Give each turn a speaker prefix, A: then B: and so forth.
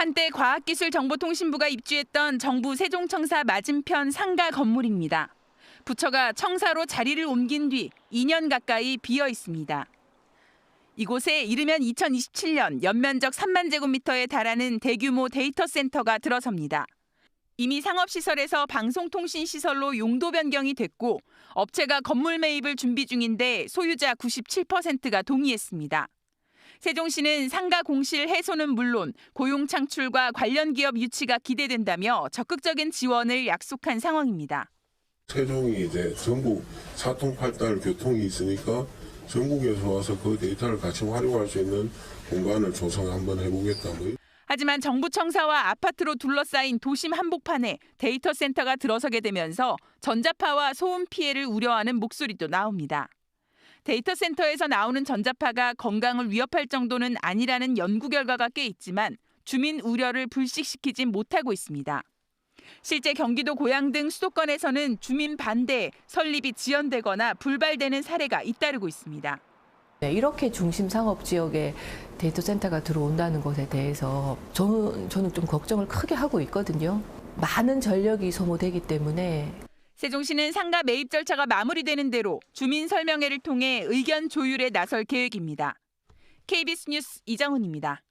A: 한때 과학기술정보통신부가 입주했던 정부 세종청사 맞은편 상가 건물입니다. 부처가 청사로 자리를 옮긴 뒤 2년 가까이 비어 있습니다. 이곳에 이르면 2027년 연면적 3만 제곱미터에 달하는 대규모 데이터 센터가 들어섭니다. 이미 상업시설에서 방송통신시설로 용도 변경이 됐고 업체가 건물 매입을 준비 중인데 소유자 97%가 동의했습니다. 세종시는 상가 공실 해소는 물론 고용 창출과 관련 기업 유치가 기대된다며 적극적인 지원을 약속한 상황입니다.
B: 세종이 이제 전국 사통팔달 교통이 있으니까 전국에서 와서 그 데이터를 같이 활용할 수 있는 공간을 조성 한번 해보겠다. 뭐
A: 하지만 정부 청사와 아파트로 둘러싸인 도심 한복판에 데이터 센터가 들어서게 되면서 전자파와 소음 피해를 우려하는 목소리도 나옵니다. 데이터 센터에서 나오는 전자파가 건강을 위협할 정도는 아니라는 연구 결과가 꽤 있지만 주민 우려를 불식시키진 못하고 있습니다. 실제 경기도 고양 등 수도권에서는 주민 반대에 설립이 지연되거나 불발되는 사례가 잇따르고 있습니다.
C: 네, 이렇게 중심 상업 지역에 데이터 센터가 들어온다는 것에 대해서 저는, 저는 좀 걱정을 크게 하고 있거든요. 많은 전력이 소모되기 때문에
A: 세종시는 상가 매입 절차가 마무리되는 대로 주민 설명회를 통해 의견 조율에 나설 계획입니다. KBS 뉴스 이정훈입니다.